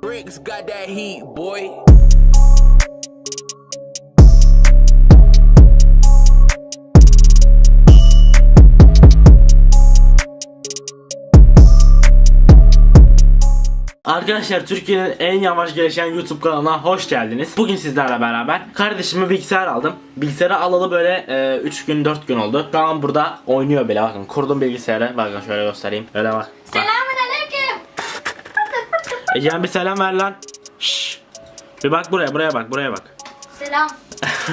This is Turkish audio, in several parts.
Bricks got that heat, boy. Arkadaşlar Türkiye'nin en yavaş gelişen YouTube kanalına hoş geldiniz. Bugün sizlerle beraber kardeşime bilgisayar aldım. Bilgisayarı alalı böyle 3 gün 4 gün oldu. Şu an burada oynuyor bile bakın. Kurdum bilgisayarı. Bakın şöyle göstereyim. Öyle bak. bak. Ece'm bir selam ver lan. Şşş. Bir bak buraya buraya bak buraya bak. Selam.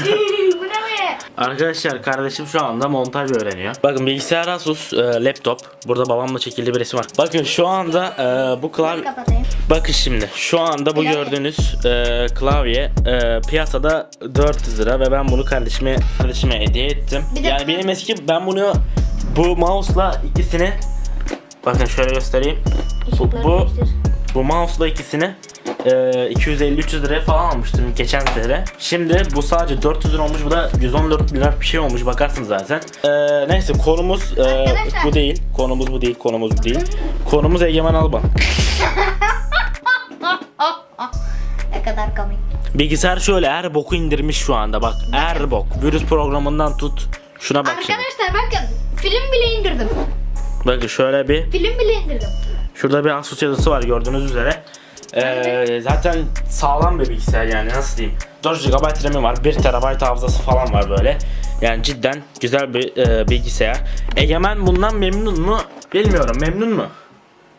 Bu ne be? Arkadaşlar kardeşim şu anda montaj öğreniyor. Bakın bilgisayar Asus e, laptop. Burada babamla çekildiği bir resim var. Bakın şu anda e, bu klavye... Kapatayım. Bakın şimdi şu anda bu Klavye. gördüğünüz e, klavye e, piyasada 400 lira ve ben bunu kardeşime kardeşime hediye ettim. Bir. Yani benim eski ben bunu bu mouse'la ikisini bakın şöyle göstereyim. Bu, Işıkları bu, değiştir. Bu mouse'la ikisini e, 250-300 liraya falan almıştım geçen sene. Şimdi bu sadece 400 lira olmuş. Bu da 114 lira bir şey olmuş bakarsınız zaten. E, neyse konumuz e, bu değil. Konumuz bu değil. Konumuz bu değil. Konumuz Egemen Alban. Ne kadar komik. Bilgisayar şöyle her boku indirmiş şu anda bak. Her bok. Virüs programından tut. Şuna bak şimdi. Arkadaşlar bakın film bile indirdim. Bakın şöyle bir Film bile indirdim. Şurada bir Asus yazısı var gördüğünüz üzere. Ee, zaten sağlam bir bilgisayar yani nasıl diyeyim. 4 GB RAM'i var, 1 TB hafızası falan var böyle. Yani cidden güzel bir e, bilgisayar. Egemen bundan memnun mu? Bilmiyorum. Memnun mu?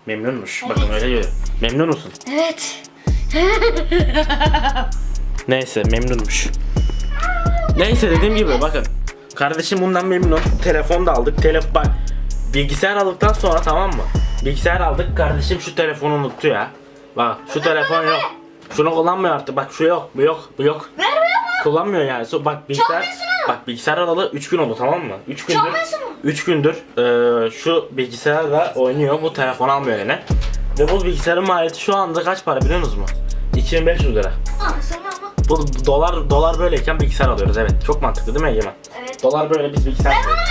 Memnunmuş. Bakın Evet. öyle diyor. Memnun musun? Evet. Neyse memnunmuş. Neyse dediğim gibi bakın. Kardeşim bundan memnun. Telefon da aldık. Telef bak bilgisayar aldıktan sonra tamam mı? Bilgisayar aldık. Kardeşim şu telefonu unuttu ya. Bak şu telefon yok. Şunu kullanmıyor artık. Bak şu yok, bu yok, bu yok. Kullanmıyor yani. So, bak bilgisayar Çalmıyorsun. Bak bilgisayar alalı 3 gün oldu tamam mı? 3 gündür. Çalmıyorsun mu? 3 gündür eee, şu bilgisayarla oynuyor. Bu telefon almıyor eline. Ve bu bilgisayarın maliyeti şu anda kaç para biliyor musunuz mu? 2500 lira. Anasını ama. Bu dolar dolar böyleyken bilgisayar alıyoruz evet. Çok mantıklı değil mi Egemen? Evet. Dolar böyle biz bilgisayar alıyoruz.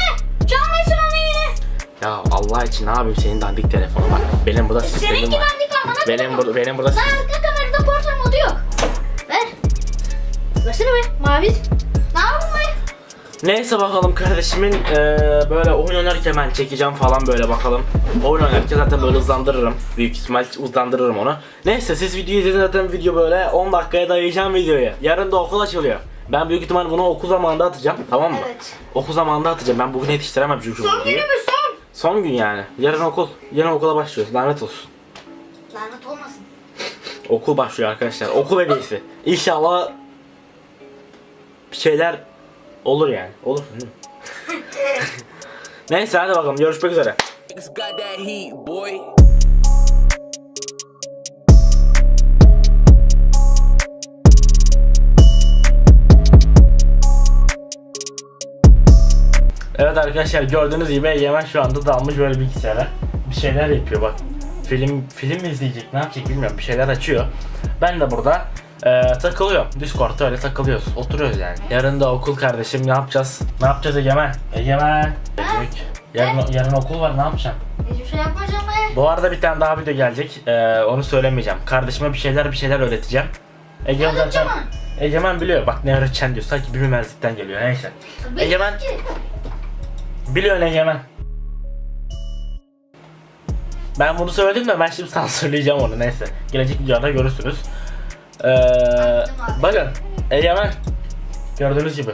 Ya Allah için yapayım senin dandik telefonu bak. Benim burada sistemim Seninki var. bendik var bana Benim burada benim burada Daha arka kamerada portre modu yok. Ver. Versene be. Mavi. Ne yapayım be? Neyse bakalım kardeşimin eee, böyle oyun oynarken ben çekeceğim falan böyle bakalım. Oyun oynarken zaten böyle hızlandırırım. Büyük ihtimal hızlandırırım onu. Neyse siz videoyu izlediniz zaten video böyle 10 dakikaya dayayacağım videoyu. Yarın da okul açılıyor. Ben büyük ihtimal bunu okul zamanında atacağım tamam mı? Evet. Okul zamanında atacağım. Ben bugün yetiştiremem çünkü Son videoyu. günümüz son. Gün yani. Yarın okul. Yarın okula başlıyoruz. Lanet olsun. Lanet olmasın. Okul başlıyor arkadaşlar. Okul hediyesi. İnşallah bir şeyler olur yani. Olur. Neyse hadi bakalım görüşmek üzere. Evet arkadaşlar gördüğünüz gibi Egemen şu anda dalmış böyle bilgisayara. Bir şeyler yapıyor bak. Film film mi izleyecek ne yapacak bilmiyorum bir şeyler açıyor. Ben de burada e, takılıyorum. Discord'da öyle takılıyoruz. Oturuyoruz yani. Yarın da okul kardeşim ne yapacağız? Ne yapacağız Egemen? Egemen. Ecik. Yarın, yarın okul var ne yapacaksın? Hiçbir şey yapmayacağım be. Bu arada bir tane daha video gelecek. Ee, onu söylemeyeceğim. Kardeşime bir şeyler bir şeyler öğreteceğim. Egemen zaten Öğreteceğim? Egemen biliyor. Bak ne öğreteceksin diyor. Sanki bilmemezlikten geliyor. Neyse. Egemen Ki. biliyor Egemen. Ben bunu söyledim de ben şimdi sansürleyeceğim onu. Neyse. Gelecek videoda görürsünüz. Ee, bakın Egemen gördüğünüz gibi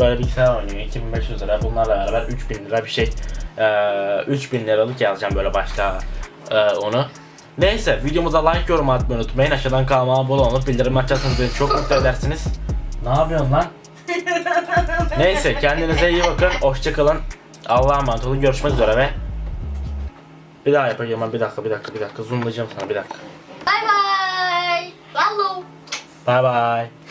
böyle bilgisayar oynuyor 2500 lira bunlarla beraber 3000 lira bir şey ee, 3000 liralık yazacağım böyle başta ee, onu neyse videomuza like yorum atmayı unutmayın aşağıdan kanalıma abone olup bildirim açarsanız beni çok mutlu edersiniz ne yapıyorsun lan neyse kendinize iyi bakın. Hoşçakalın Allah'a emanet olun. Görüşmek üzere ve bir daha yapacağım bir dakika bir dakika bir dakika. Zoomlayacağım sana. Bir dakika. Bye bye. Hello. bye bye